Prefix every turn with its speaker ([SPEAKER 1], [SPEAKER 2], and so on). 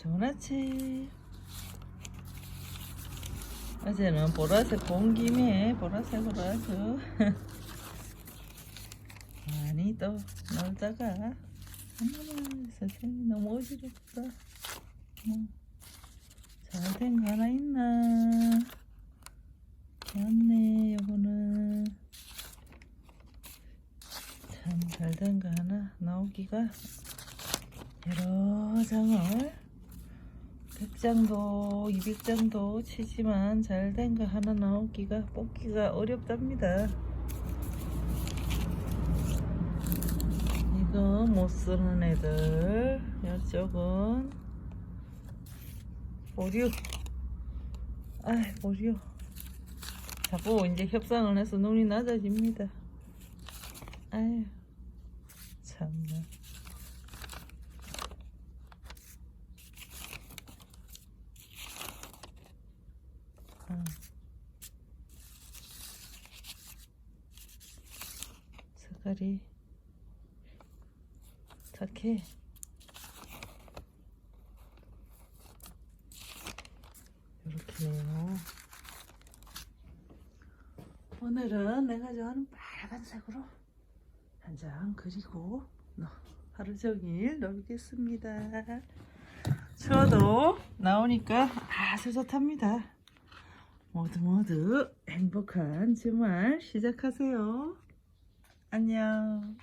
[SPEAKER 1] 좋은 아침. 어제는 보라색 본 김에 보라색으로 아주 많이 또 놀다가 어머나 세상에 너무 어지럽다. 뭐, 잘된 거 하나 있나? 맞네 요거는 참 잘된 거 하나 나오기가 여러 장을 100장도 200장도 치지만 잘 된 거 하나 나오기가 뽑기가 어렵답니다. 이거 못 쓰는 애들 이쪽은. 보류. 아이 보류. 자꾸 이제 협상을 해서 눈이 낮아집니다. 아유 참나 아. 색깔이 착해. 이렇게네요. 오늘은 내가 좋아하는 빨간색으로 한 장 그리고 너- 하루 종일 놀겠습니다. 추워도 나오니까 아주 좋답니다 모두 모두 행복한 주말 시작하세요. 안녕.